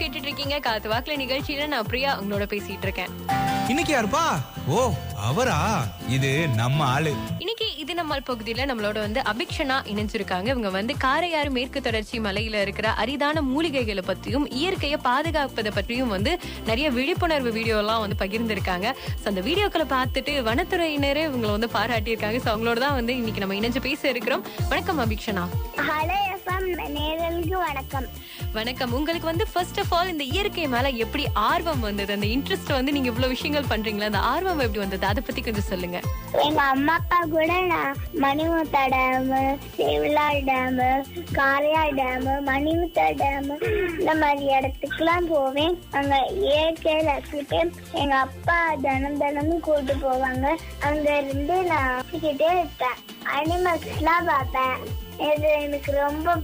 கேட்டுட்டு இருக்கீங்க காத்து வாக்குல நிகழ்ச்சியில நான் பிரியா உங்களோட பேசிட்டு இருக்கேன் இன்னைக்கு யாருப்பா? ஓ அவரா? இது நம்ம ஆளு. இன்னைக்கு இது நம்ம பகுதியில நம்மளோட வந்து அபிக்ஷனா இணைஞ்சிருக்காங்க. இவங்க வந்து காரையாறு மேற்கு தொடர்ச்சி மலையில இருக்கிற அரிதான மூலிகைகளை பத்தியும் இயற்கையை பாதுகாப்பதை பற்றியும் வந்து நிறைய விழிப்புணர்வு வீடியோ எல்லாம் வந்து பகிர்ந்திருக்காங்க. ஸோ அந்த வீடியோக்களை பார்த்துட்டு வனத்துறையினரே இவங்களை வந்து பாராட்டியிருக்காங்க. ஸோ அவங்களோட தான் வந்து இன்னைக்கு நம்ம இணைஞ்சு பேச இருக்கிறோம். வணக்கம் அபிக்ஷனா. ஹலோ நேரலுக்கு வணக்கம். வணக்கம். உங்களுக்கு வந்து ஃபர்ஸ்ட் ஆஃப் ஆல் இந்த இயற்கை மேல எப்படி ஆர்வம் வந்தது? அந்த இன்ட்ரெஸ்ட் வந்து நீங்க இவ்வளவு விஷயங்கள் பண்றீங்களா? அந்த ஆர்வம் எப்படி வந்தது? அதை பத்தி கொஞ்சம் சொல்லுங்க. எங்க அம்மா அப்பா கூட நான் Manimutha dam சேவிலா dam Karaiyar dam Manimuthar dam இந்த மாதிரி இடத்துக்குலாம் போவேன். அங்க இயற்கை ரசிச்சுட்டு எங்க அப்பா தினம் தினமும் கூட்டு போவாங்க. அங்க இருந்து நான் ரசிச்சுட்டே இருப்பேன். அனிமல்ஸ்லாம் பார்ப்பேன். இது எனக்கு ரொம்ப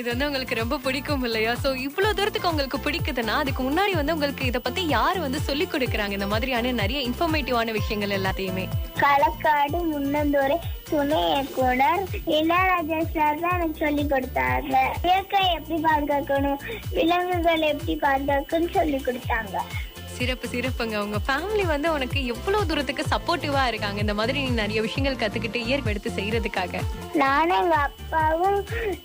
இது வந்து உங்களுக்கு ரொம்ப பிடிக்கும் இல்லையா? சோ இவ்வளவு தூரத்துக்கு உங்களுக்கு பிடிக்குதுன்னா அதுக்கு முன்னாடி வந்து உங்களுக்கு இத பத்தி யாரு வந்து சொல்லி கொடுக்கறாங்க? இந்த மாதிரியான நிறைய இன்ஃபர்மேட்டிவான விஷயங்கள் எல்லாத்தையுமே. களக்காடு முன்னந்தோரை துணை இயக்குனர் இளையராஜா சார் தான் எனக்கு சொல்லி கொடுத்தாங்க. இயற்கை எப்படி பாதுகாக்கணும்? விலங்குகள் எப்படி பாதுகாக்கணும்னு சொல்லி கொடுத்தாங்க. சிறப்பு சிறப்புங்க. உங்க ஃபேமிலி வந்து உனக்கு எவ்வளவு தூரத்துக்கு சப்போர்ட்டிவா இருக்காங்க? இந்த மாதிரி நீ நிறைய விஷயங்கள் கத்துக்கிட்டு இயற்கை எடுத்து செய்யறதுக்காக நானும் எங்க அப்பாவும்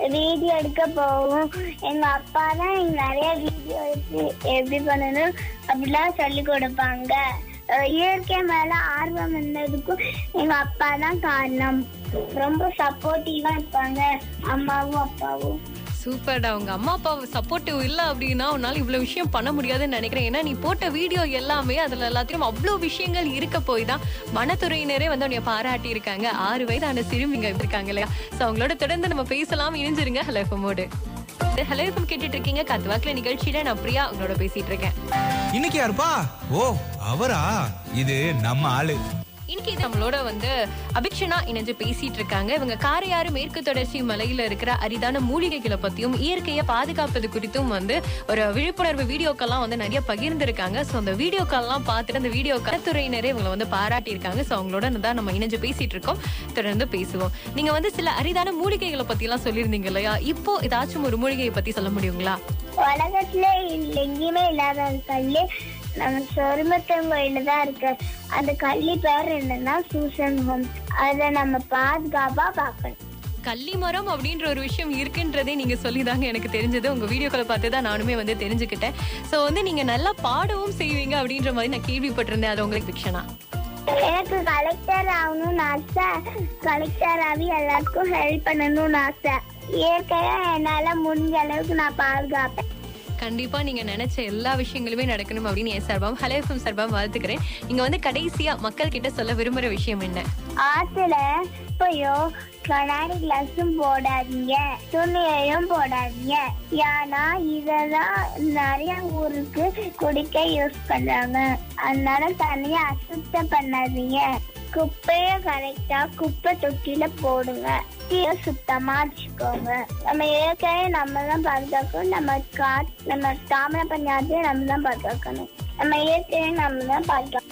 வீடியோ எடுக்க போவோம். எங்க அப்பா தான் நிறைய வீடியோ எடுத்து எப்படி பண்ணணும் அப்படிலாம் சொல்லி கொடுப்பாங்க. அஹ் இயற்கை மேல ஆர்வம் இருந்ததுக்கும் எங்க அப்பா தான் காரணம். ரொம்ப சப்போர்ட்டிவா இருப்பாங்க. அம்மாவும் அப்பாவும். சூப்பர்டா. உங்க அம்மா அப்பா சப்போர்ட்டிவ் இல்ல அப்படின்னா உன்னால இவ்வளவு விஷயம் பண்ண முடியாதுன்னு நினைக்கிறேன். ஏன்னா நீ போட்ட வீடியோ எல்லாமே அதுல எல்லாத்தையும் அவ்வளவு விஷயங்கள் இருக்க போய் தான் வனத்துறையினரே வந்து உன்னை பாராட்டி இருக்காங்க ஆறு வயதான சிறுமிங்க இருக்காங்க இல்லையா? சோ அவங்களோட தொடர்ந்து நம்ம பேசலாம். இணைஞ்சிருங்க. ஹலோ எஃப்எம்மோடு ஹலோ எஃப்எம் கேட்டுட்டு இருக்கீங்க கத்துவாக்கில் நிகழ்ச்சியில நான் பிரியா உங்களோட பேசிட்டு இருக்கேன் இன்னைக்கு யாருப்பா? ஓ அவரா? இது நம்ம ஆளு. இன்னைக்கு நம்மளோட வந்து அபிக்ஷனா இணைஞ்சு பேசிட்டு இருக்காங்க இவங்க காரையாறு மேற்கு தொடர்ச்சி மலையில இருக்கிற அரிதான மூலிகைகளை பத்தியும் இயற்கையை பாதுகாப்பது குறித்தும் வந்து ஒரு விழிப்புணர்வு வீடியோக்கெல்லாம் வந்து நிறைய பகிர்ந்திருக்காங்க. ஸோ அந்த வீடியோக்கெல்லாம் பார்த்துட்டு அந்த வீடியோ கலத்துறையினரே இவங்களை வந்து பாராட்டி இருக்காங்க ஸோ அவங்களோட தான் நம்ம இணைஞ்சு பேசிட்டு இருக்கோம் தொடர்ந்து பேசுவோம். நீங்க வந்து சில அரிதான மூலிகைகளை பத்தி எல்லாம் சொல்லியிருந்தீங்க இல்லையா? இப்போ ஏதாச்சும் ஒரு மூலிகையை பத்தி சொல்ல முடியுங்களா? உலகத்துல எங்கேயுமே இல்லாத கல்லு நம்ம சொருமத்தம் கோயில தான் இருக்கு. அந்த கல்லி பேர் என்னன்னா சூசன் ஹோம். அதை நம்ம பாதுகாப்பா பார்க்கணும். கள்ளிமரம் அப்படின்ற ஒரு விஷயம் இருக்குன்றதே நீங்க சொல்லிதாங்க எனக்கு தெரிஞ்சது. உங்க வீடியோக்களை பார்த்து தான் நானுமே வந்து தெரிஞ்சுக்கிட்டேன். சோ வந்து நீங்க நல்லா பாடவும் செய்வீங்க அப்படின்ற மாதிரி நான் கேள்விப்பட்டிருந்தேன். அது உங்களுக்கு ஃபிக்ஷனா எனக்கு கலெக்டர் ஆகணும்னு ஆசை. கலெக்டர் ஆகி எல்லாருக்கும் ஹெல்ப் பண்ணணும்னு ஆசை. இயற்கையா என்னால முடிஞ்ச அளவுக்கு நான் பாதுகாப்பேன். கண்டிப்பா நீங்க நினைச்ச எல்லா விஷயங்களுமே நடக்கணும் அப்படின்னு என் சார்பாம் ஹலோ எஃப்எம் சார்பாம் வாழ்த்துக்கிறேன். நீங்க வந்து கடைசியா மக்கள் கிட்ட சொல்ல விரும்புற விஷயம் என்ன? ஆத்துல இப்பயோ கண்ணாடி கிளாஸும் போடாதீங்க துணியையும் போடாதீங்க. ஏன்னா இதெல்லாம் நிறைய ஊருக்கு குடிக்க யூஸ் பண்றாங்க. அதனால தண்ணியை அசுத்தம் பண்ணாதீங்க. குப்பைய கரெக்டா குப்பை தொட்டியில போடுங்க. தீய சுத்தமா வச்சுக்கோங்க. நம்ம இயற்கையை நம்ம தான் பாதுகாக்கணும். நம்ம கா நம்ம தாமிர பண்ணாதே நம்ம தான் பாதுகாக்கணும். நம்ம இயற்கையை நம்ம தான் பாதுகாக்கணும்.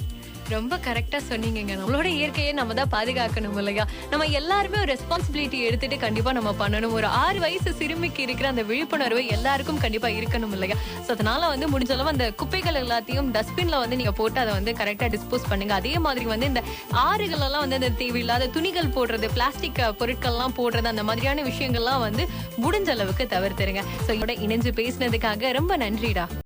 ரொம்ப கரெக்டா சொன்னீங்கங்க. நம்மளோட இயற்கையை நம்ம தான் பாதுகாக்கணும் இல்லையா? நம்ம எல்லாருமே ஒரு ரெஸ்பான்சிபிலிட்டி எடுத்துட்டு கண்டிப்பா நம்ம பண்ணணும். ஒரு ஆறு வயசு சிறுமிக்கு இருக்கிற அந்த விழிப்புணர்வு எல்லாருக்கும் கண்டிப்பா இருக்கணும் இல்லையா? சோ அதனால வந்து முடிஞ்ச அளவு அந்த குப்பைகள் எல்லாத்தையும் டஸ்ட்பின்ல வந்து நீங்க போட்டு அதை வந்து கரெக்டா டிஸ்போஸ் பண்ணுங்க. அதே மாதிரி வந்து இந்த ஆறுகள் எல்லாம் வந்து இந்த தேவையில்லாத துணிகள் போடுறது பிளாஸ்டிக் பொருட்கள்லாம் போடுறது அந்த மாதிரியான விஷயங்கள்லாம் வந்து முடிஞ்ச அளவுக்கு தவிர்த்துருங்க. சோ இதோட இணைஞ்சு பேசினதுக்காக ரொம்ப நன்றிடா.